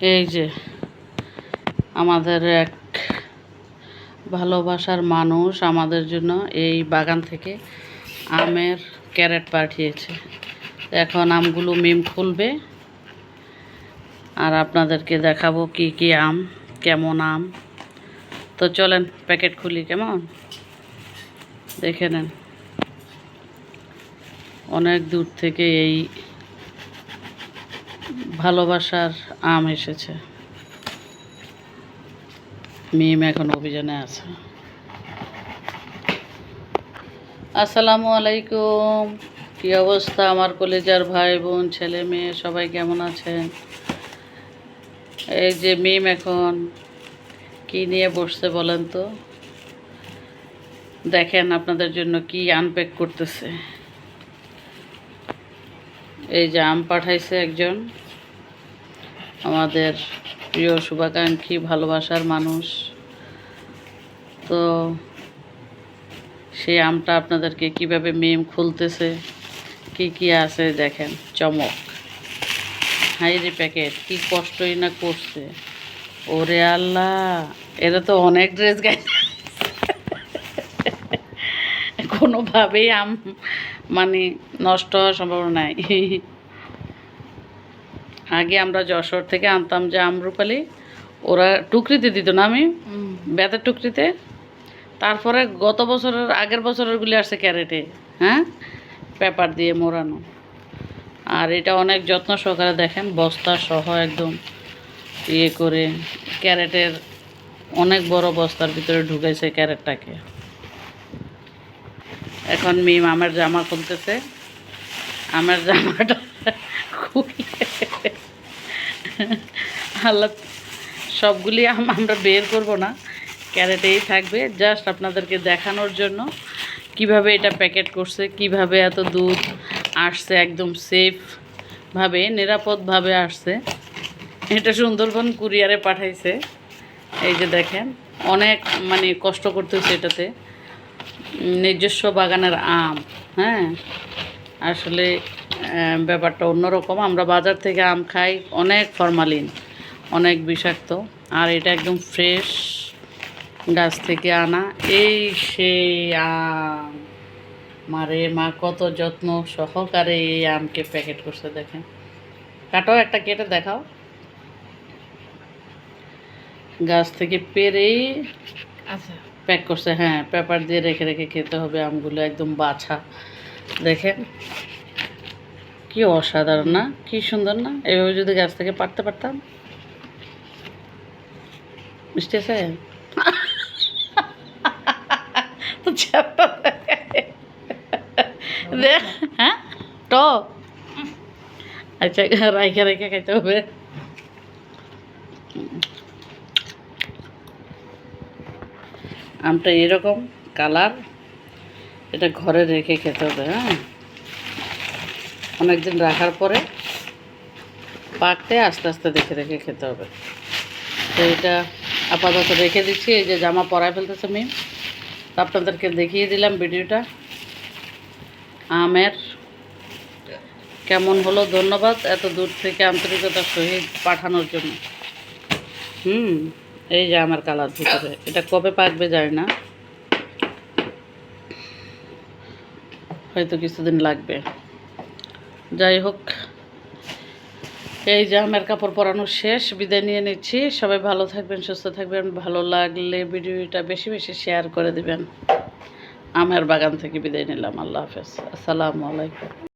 এই যে, আমাদের এক ভালোবাসার মানুষ আমাদের জন্য এই বাগান থেকে আমের ক্যারেট পাঠিয়েছে। এখন আমগুলো মিম খুলবে আর আপনাদেরকে দেখাবো কি কি আম, কেমন আম। তো চলেন, প্যাকেট খুলি, কেমন? দেখে নেন। অনেক দূর থেকে এই ভালোবাসার আম এসেছে। মিম এখন অভিযানে আছে। আসসালামু আলাইকুম। কি অবস্থা আমার কলেজার ভাই বোন ছেলে মেয়ে, সবাই কেমন আছেন? এই যে মিম এখন কি নিয়ে বসছে বলেন তো? দেখেন আপনাদের জন্য কি আনপ্যাক করতেছে। এই যে আম পাঠাইছে একজন। আমাদের প্রিয় শুভাকাঙ্ক্ষী, ভালোবাসার মানুষ। তো সেই আমটা আপনাদেরকে কীভাবে মেম খুলতেছে, কি কি আছে দেখেন, চমক। হাইরি প্যাকেট, কি কষ্টই না করছে। ওরে আল্লাহ, এরা তো অনেক ড্রেস গাই কোনোভাবেই আম মানে নষ্ট হওয়ার সম্ভাবনা নাই। আগে আমরা যশোর থেকে আনতাম যে আমরুপালি ওরা টুকরিতে দিত না আমি? বেতের টুকরিতে। তারপরে গত বছরের আগের বছরেরগুলি আসছে ক্যারেটে হ্যাঁ? পেপার দিয়ে মোড়ানো। আর এটা অনেক যত্ন সহকারে দেখেন বস্তা সহ একদম ইয়ে করে ক্যারেটের অনেক বড় বস্তার ভিতরে ঢুকেছে ক্যারেটটাকে। এখন মিম আমার জামা খুলতেছে। আমার জামাটা আল্লাহ সবগুলি আম আমরা বের করব না। ক্যারেটেই থাকবে। জাস্ট আপনাদেরকে দেখানোর জন্য কীভাবে এটা প্যাকেট করছে, কীভাবে এত দুধ আসছে একদম সেফভাবে নিরাপদভাবে আসছে। এটা সুন্দরবন কুরিয়ারে পাঠাইছে। এই যে দেখেন, অনেক মানে কষ্ট করতেছে এটাতে। নিজস্ব বাগানের আম হ্যাঁ? আসলে ব্যাপারটা অন্যরকম। আমরা বাজার থেকে আম খাই, অনেক ফরমালিন অনেক বিষাক্ত। আর এটা একদম ফ্রেশ গাছ থেকে আনা। এই সেই আম। মারে মা কত যত্ন সহকারে এই আমকে প্যাকেট করছে দেখেন। কাটাও একটা কেটে দেখাও। গাছ থেকে পেরেই আচ্ছা। প্যাক করছে হ্যাঁ পেপার দিয়ে রেখে রেখে খেতে হবে আমগুলো একদম বাছা। দেখেন কি অসাধারণ না? কি সুন্দর না? এভাবে যদি গাছ থেকে পারতে পারতাম। মিষ্টি আছে হ্যাঁ? আচ্ছা রাইখে রাইখে খাইতে হবে। আমটা এরকম কালার, এটা ঘরে রেখে খেতে হবে হ্যাঁ? অনেকদিন রাখার পরে পাকতে আস্তে আস্তে দেখে রেখে খেতে হবে। তো এটা আপাতত রেখে দিচ্ছি, এই যে জামা পরায় ফেলতেছে মেয়ে। তো আপনাদেরকে দেখিয়ে দিলাম ভিডিওটা। আমের কেমন হলো, ধন্যবাদ এত দূর থেকে আন্তরিকতার সহিত পাঠানোর জন্য। হুম, এই যে আমার কালার ভিতরে। এটা কবে পাকবে জানি না। হয়তো কিছুদিন লাগবে। যাই হোক এই যে আমের কাপড় পরানো শেষ, বিদায় নিয়ে নিচ্ছি। সবাই ভালো থাকবেন, সুস্থ থাকবেন, ভালো লাগলে ভিডিওটা বেশি বেশি শেয়ার করে দিবেন। আমের বাগান থেকে বিদায় নিলাম, আল্লাহ হাফেজ। আসসালামু আলাইকুম।